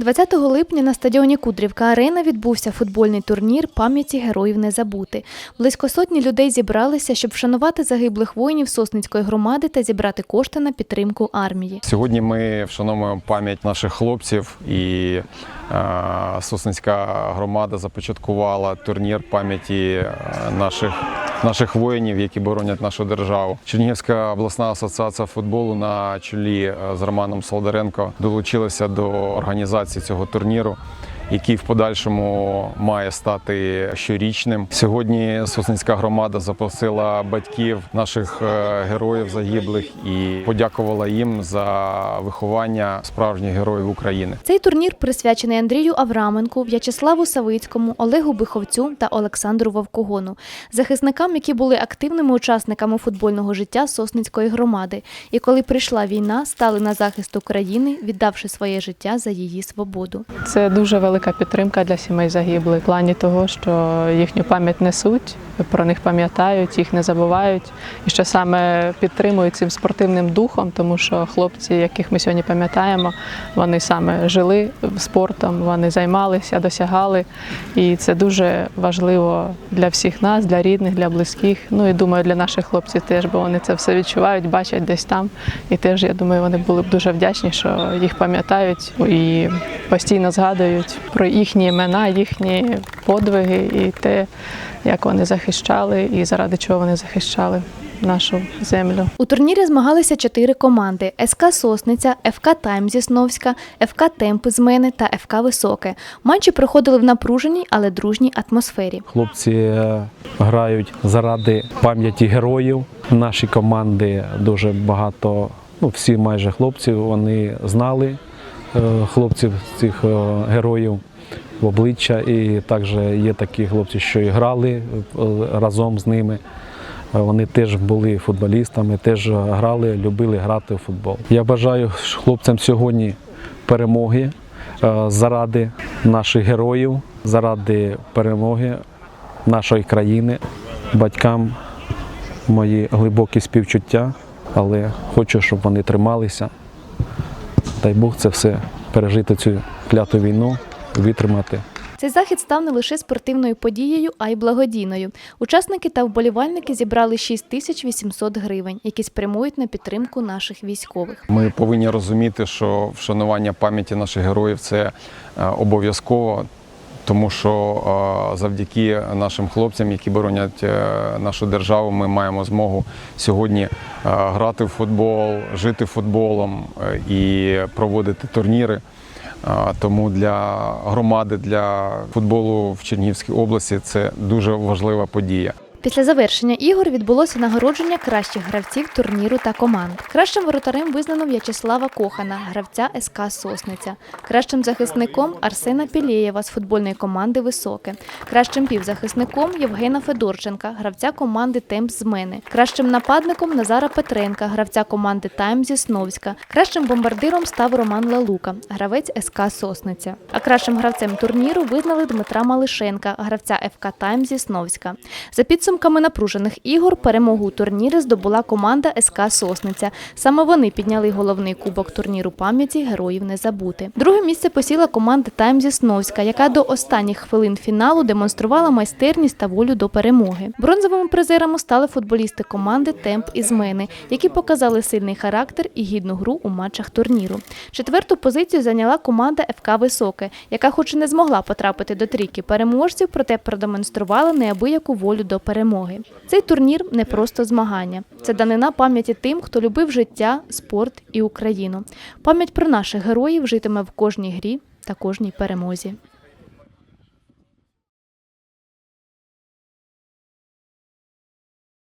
20 липня на стадіоні Кудрівка Арена відбувся футбольний турнір пам'яті героїв не забути. Близько сотні людей зібралися, щоб вшанувати загиблих воїнів Сосницької громади та зібрати кошти на підтримку армії. Сьогодні ми вшановуємо пам'ять наших хлопців, і е, Сосницька громада започаткувала турнір пам'яті е, наших. Наших воїнів, які боронять нашу державу, Чернігівська обласна асоціація футболу на чолі е, з Романом Солдаренко долучилася до організації цього турніру, який в подальшому має стати щорічним. Сьогодні Сосницька громада запросила батьків наших е, героїв загиблих і подякувала їм за виховання справжніх героїв України. Цей турнір присвячений Андрію Авраменку, В'ячеславу Савицькому, Олегу Биховцю та Олександру Вовкогону, захисникам, які були активними учасниками футбольного життя Сосницької громади, і коли прийшла війна, стали на захист України, віддавши своє життя за її свободу. Це дуже велика підтримка для сімей загиблих в плані того, що їхню пам'ять несуть, про них пам'ятають, їх не забувають, і що саме підтримують цим спортивним духом, тому що хлопці, яких ми сьогодні пам'ятаємо, вони саме жили спортом, вони займалися, досягали. І це дуже важливо для всіх нас, для рідних, для близьких. Ну і думаю, для наших хлопців теж, бо вони це все відчувають, бачать десь там. І теж я думаю, вони були б дуже вдячні, що їх пам'ятають і постійно згадують про їхні імена, їхні подвиги і те, як вони захищали і заради чого вони захищали нашу землю. У турнірі змагалися чотири команди: СК Сосниця, ФК Тайм зі Сновська, ФК Темп з мене та ФК Високе. Матчі проходили в напруженій, але дружній атмосфері. Хлопці е, грають заради пам'яті героїв. Наші команди дуже багато, ну всі майже хлопці, вони знали хлопців цих е, героїв в обличчя. І також є такі хлопці, що і грали е, разом з ними. Е, Вони теж були футболістами, теж грали, любили грати в футбол. Я бажаю хлопцям сьогодні перемоги е, заради наших героїв, заради перемоги нашої країни, батькам мої глибокі співчуття, але хочу, щоб вони трималися. Дай Бог це все пережити цю кляту війну, витримати. Цей захід став не лише спортивною подією, а й благодійною. Учасники та вболівальники зібрали 6800 гривень, які спрямують на підтримку наших військових. Ми повинні розуміти, що вшанування пам'яті наших героїв це е, обов'язково. Тому що е, завдяки нашим хлопцям, які боронять е, нашу державу, ми маємо змогу сьогодні е, грати в футбол, жити футболом і проводити турніри. Тому для громади, для футболу в Чернігівській області це дуже важлива подія. Після завершення ігор відбулося нагородження кращих гравців турніру та команд. Кращим воротарем визнано В'ячеслава Кохана, гравця СК Сосниця. Кращим захисником Арсена Пілєєва з футбольної команди Високе. Кращим півзахисником Євгена Федорченка, гравця команди Темп з мене. Кращим нападником Назара Петренка, гравця команди Тайм зі Сновська. Кращим бомбардиром став Роман Лалука, гравець СК Сосниця. А кращим гравцем турніру визнали Дмитра Малишенка, гравця ФК Тайм зі Сновська. За підсумками напружених ігор перемогу у турнірі здобула команда СК Сосниця. Саме вони підняли головний кубок турніру пам'яті героїв не забути. Друге місце посіла команда Тайм зі Сновська, яка до останніх хвилин фіналу демонструвала майстерність та волю до перемоги. Бронзовими призерами стали футболісти команди Темп із мене, які показали сильний характер і гідну гру у матчах турніру. Четверту позицію зайняла команда ФК Високе, яка, хоч і не змогла потрапити до трійки переможців, проте продемонструвала неабияку волю до перемоги. Цей турнір не просто змагання, це данина пам'яті тим, хто любив життя, спорт і Україну. Пам'ять про наших героїв житиме в кожній грі та кожній перемозі.